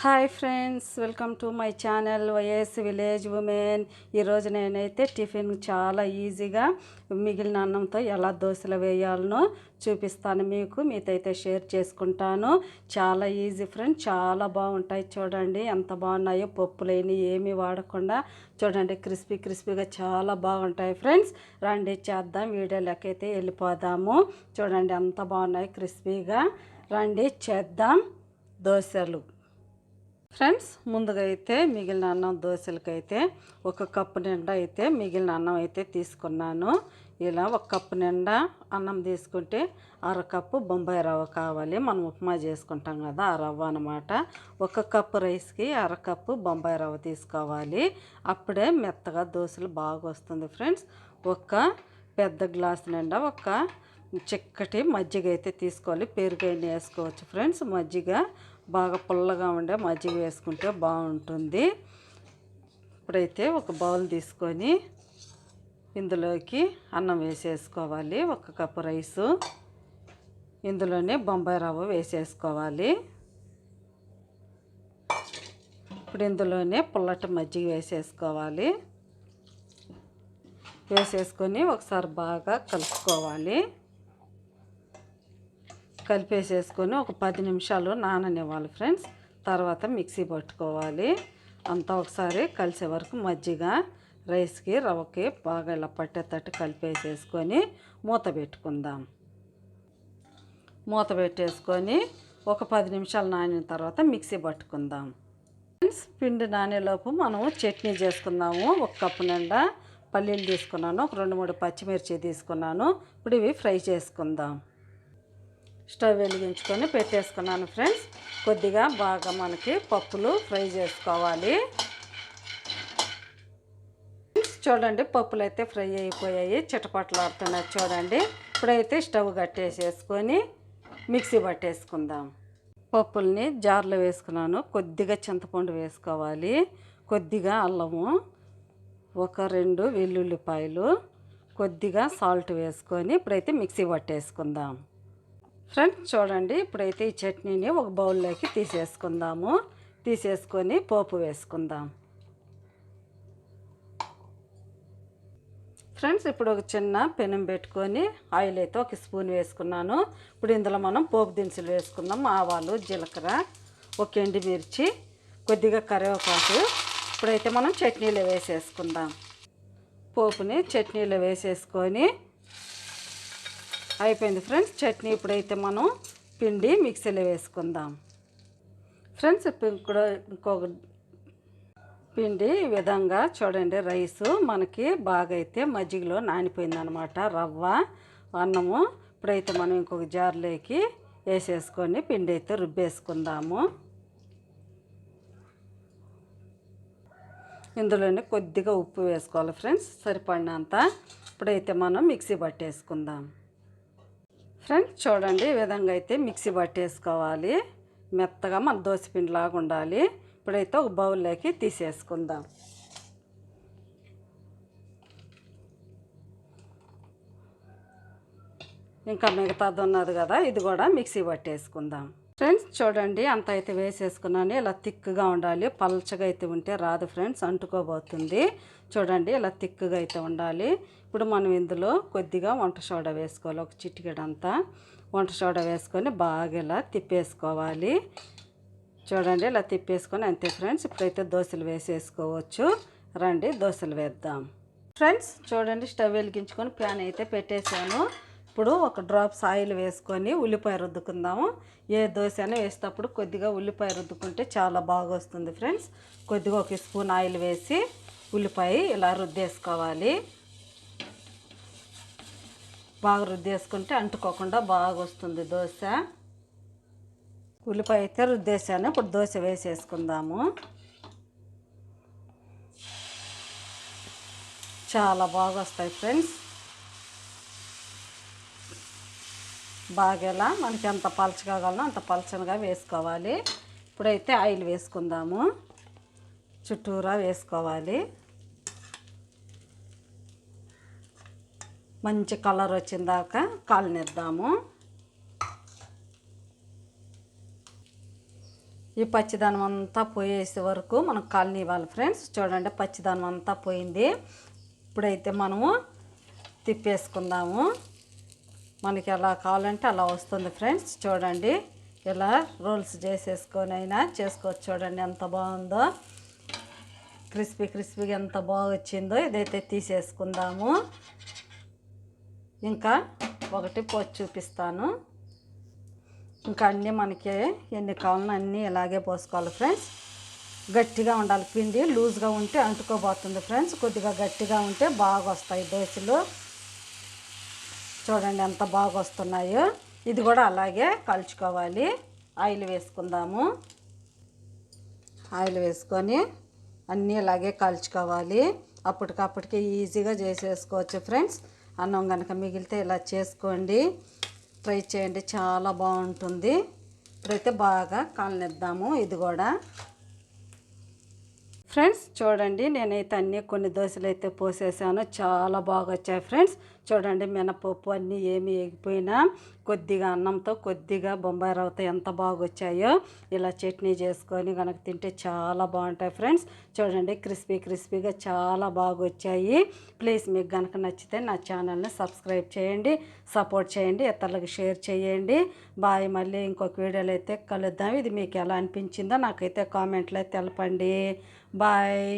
Hi friends welcome to my channel YS village women. ఈరోజు నేనైతే tiffin చాలా ఈజీగా మిగిలిన అన్నంతో ఎలా దోశలు వేయాలనో చూపిస్తాను. మీకు మీతో అయితే షేర్ చేసుకుంటాను. చాలా ఈజీ ఫ్రెండ్ చాలా బాగుంటాయి చూడండి. ఎంత బాగున్నాయో పప్పులేని ఏమీ వాడకుండా చూడండి. క్రిస్పీ క్రిస్పీగా చాలా బాగుంటాయి ఫ్రెండ్స్. రండి చేద్దాం వీడియోలోకైతే వెళ్ళిపోదాము. చూడండి ఎంత బాగున్నాయి క్రిస్పీగా. రండి చేద్దాం దోశలు. ఫ్రెండ్స్ ముందుగా అయితే మిగిలిన అన్నం దోశలకైతే ఒక కప్పు నిండా అయితే మిగిలిన అన్నం అయితే తీసుకున్నాను. ఇలా ఒక కప్పు నిండా అన్నం తీసుకుంటే అర కప్పు బొంబాయి రవ్వ కావాలి. మనం ఉప్మా చేసుకుంటాం కదా ఆ రవ్వ అనమాట ఒక కప్పు రైస్కి అర కప్పు బొంబాయి రవ్వ తీసుకోవాలి. అప్పుడే మెత్తగా దోశలు బాగా వస్తుంది ఫ్రెండ్స్. ఒక పెద్ద గ్లాస్ నిండా ఒక చిక్కటి మజ్జిగ అయితే తీసుకోవాలి. పెరుగైనా వేసుకోవచ్చు ఫ్రెండ్స్. మజ్జిగ బాగా పుల్లగా ఉండే మజ్జిగ వేసుకుంటే బాగుంటుంది. ఇప్పుడైతే ఒక బౌల్ తీసుకొని ఇందులోకి అన్నం వేసేసుకోవాలి. ఒక కప్పు రైసు. ఇందులోనే బొంబాయి రవ్వ వేసేసుకోవాలి. ఇప్పుడు ఇందులోనే పుల్లటి మజ్జిగ వేసేసుకోవాలి. వేసేసుకొని ఒకసారి బాగా కలుపుకోవాలి. కలిపేసేసుకొని ఒక పది నిమిషాలు నాననివ్వాలి ఫ్రెండ్స్. తర్వాత మిక్సీ పట్టుకోవాలి. అంతా ఒకసారి కలిసే వరకు మజ్జిగ రైస్కి రవ్వకి బాగా ఇలా పట్టేటట్టు కలిపేసేసుకొని మూత పెట్టుకుందాం. మూత పెట్టేసుకొని ఒక పది నిమిషాలు నానిన తర్వాత మిక్సీ పట్టుకుందాం. ఫ్రెండ్స్ పిండి నానేలోపు మనం చట్నీ చేసుకుందాము ఒక కప్పు నిండా పల్లీలు తీసుకున్నాను. ఒక రెండు మూడు పచ్చిమిర్చి తీసుకున్నాను. ఇప్పుడు ఇవి ఫ్రై చేసుకుందాం. స్టవ్ వెలిగించుకొని పెట్టేసుకున్నాను ఫ్రెండ్స్. కొద్దిగా బాగా మనకి పప్పులు ఫ్రై చేసుకోవాలి. చూడండి పప్పులు అయితే ఫ్రై అయిపోయాయి. చిటపట్లాడుతున్నాయి చూడండి. ఇప్పుడైతే స్టవ్ కట్టేసేసుకొని మిక్సీ పట్టేసుకుందాం. పప్పుల్ని జార్లో వేసుకున్నాను. కొద్దిగా చింతపండు వేసుకోవాలి. కొద్దిగా అల్లము ఒక రెండు వెల్లుల్లిపాయలు కొద్దిగా సాల్ట్ వేసుకొని ఇప్పుడైతే మిక్సీ పట్టేసుకుందాం. ఫ్రెండ్స్ చూడండి ఇప్పుడైతే ఈ చట్నీని ఒక బౌల్లోకి తీసేసుకుందాము. తీసేసుకొని పోపు వేసుకుందాం. ఫ్రెండ్స్ ఇప్పుడు ఒక చిన్న పెనం పెట్టుకొని ఆయిల్ అయితే ఒక స్పూన్ వేసుకున్నాను. ఇప్పుడు ఇందులో మనం పోపు దినుసులు వేసుకుందాం. ఆవాలు జీలకర్ర ఒక ఎండుమిర్చి కొద్దిగా కరివేపాకు. ఇప్పుడైతే మనం చట్నీలో వేసేసుకుందాం. పోపుని చట్నీలో వేసేసుకొని అయిపోయింది ఫ్రెండ్స్. చట్నీ ఇప్పుడైతే మనం పిండి మిక్సీలో వేసుకుందాం. ఫ్రెండ్స్ ఇప్పుడు ఇంకొక పిండి ఈ విధంగా చూడండి. రైసు మనకి బాగా అయితే మజ్జిగలో నానిపోయింది అనమాట రవ్వ అన్నము ఇప్పుడైతే మనం ఇంకొక జార్లోకి వేసేసుకొని పిండి అయితే రుబ్బేసుకుందాము. ఇందులోనే కొద్దిగా ఉప్పు వేసుకోవాలి ఫ్రెండ్స్. సరిపడినంత ఇప్పుడైతే మనం మిక్సీ పట్టేసుకుందాం. ఫ్రెండ్స్ చూడండి ఈ విధంగా అయితే మిక్సీ పట్టేసుకోవాలి. మెత్తగా మన దోశపిండిలాగా ఉండాలి. ఇప్పుడైతే ఒక బౌల్లోకి తీసేసుకుందాం. ఇంకా మిగతాది ఉన్నది కదా ఇది కూడా మిక్సీ పట్టేసుకుందాం. ఫ్రెండ్స్ చూడండి అంత అయితే వేసేసుకున్నాను. ఇలా థిక్గా ఉండాలి. పల్చగా అయితే ఉంటే రాదు ఫ్రెండ్స్ అంటుకోబోతుంది. చూడండి ఇలా థిక్గా అయితే ఉండాలి. ఇప్పుడు మనం ఇందులో కొద్దిగా వంట సోడా వేసుకోవాలి. ఒక చిటికెడంతా వంట సోడా వేసుకొని బాగా ఇలా తిప్పేసుకోవాలి. చూడండి ఇలా తిప్పేసుకొని అంతే ఫ్రెండ్స్. ఇప్పుడైతే దోశలు వేసేసుకోవచ్చు. రండి దోశలు వేద్దాం. ఫ్రెండ్స్ చూడండి స్టవ్ వెలిగించుకొని ప్యాన్ అయితే పెట్టేశాను. ఇప్పుడు ఒక డ్రాప్స్ ఆయిల్ వేసుకొని ఉల్లిపాయ రుద్దుకుందాము. ఏ దోశ అయినా వేసేటప్పుడు కొద్దిగా ఉల్లిపాయ రుద్దుకుంటే చాలా బాగా వస్తుంది ఫ్రెండ్స్. కొద్దిగా ఒక స్పూన్ ఆయిల్ వేసి ఉల్లిపాయ ఇలా రుద్దేసుకోవాలి. బాగా రుద్దేసుకుంటే అంటుకోకుండా బాగా వస్తుంది దోశ. ఉల్లిపాయ అయితే రుద్దేశాను. ఇప్పుడు దోశ వేసేసుకుందాము. చాలా బాగా వస్తాయి ఫ్రెండ్స్. బాగా ఇలా మనకి ఎంత పలచగా కావాలో అంత పలచనగా వేసుకోవాలి. ఇప్పుడైతే ఆయిల్ వేసుకుందాము. చుట్టూరా వేసుకోవాలి. మంచి కలర్ వచ్చిందాక కాలనిద్దాము. ఈ పచ్చిదానం అంతా పోయేసే వరకు మనం కాలనీ ఇవ్వాలి ఫ్రెండ్స్. చూడండి పచ్చిదానం అంతా పోయింది. ఇప్పుడైతే మనము తిప్పేసుకుందాము. మనకి ఎలా కావాలంటే అలా వస్తుంది ఫ్రెండ్స్. చూడండి ఇలా రోల్స్ చేసేసుకొని అయినా చేసుకోవచ్చు. చూడండి ఎంత బాగుందో. క్రిస్పీ క్రిస్పీగా ఎంత బాగా వచ్చిందో ఇదైతే తీసేసుకుందాము. ఇంకా ఒకటి పోసి చూపిస్తాను. ఇంకా అన్నీ మనకి ఎన్ని కావాలన్నా అన్నీ ఇలాగే పోసుకోవాలి ఫ్రెండ్స్. గట్టిగా ఉండాలి. పిండి లూజ్గా ఉంటే అంటుకోబోతుంది ఫ్రెండ్స్. కొద్దిగా గట్టిగా ఉంటే బాగా వస్తాయి దోశలు. చూడండి ఎంత బాగా వస్తున్నాయో. ఇది కూడా అలాగే కలుచుకోవాలి. ఆయిల్ వేసుకుందాము. ఆయిల్ వేసుకొని అన్నీ ఇలాగే కాల్చుకోవాలి. అప్పటికప్పటికి ఈజీగా చేసేసుకోవచ్చు ఫ్రెండ్స్. అన్నం కనుక మిగిలితే ఇలా చేసుకోండి. ట్రై చేయండి. చాలా బాగుంటుంది. ఇప్పుడైతే బాగా కాలనిద్దాము. ఇది కూడా ఫ్రెండ్స్ చూడండి నేనైతే అన్నీ కొన్ని దోశలు అయితే పోసేసాను. చాలా బాగా వచ్చాయి ఫ్రెండ్స్. చూడండి మినపప్పు అన్నీ ఏమి ఎగిపోయినా కొద్దిగా అన్నంతో కొద్దిగా బొంబాయి రవ్వతో ఎంత బాగా వచ్చాయో ఇలా చట్నీ చేసుకొని కనుక తింటే చాలా బాగుంటాయి ఫ్రెండ్స్. చూడండి క్రిస్పీ క్రిస్పీగా చాలా బాగా వచ్చాయి ప్లీజ్ మీకు కనుక నచ్చితే నా ఛానల్ని సబ్స్క్రైబ్ చేయండి సపోర్ట్ చేయండి ఇతరులకు షేర్ చేయండి. బాయ్ మళ్ళీ ఇంకొక వీడియోలో అయితే కలుద్దాం. ఇది మీకు ఎలా అనిపించిందో నాకైతే కామెంట్లో తెలపండి. బాయ్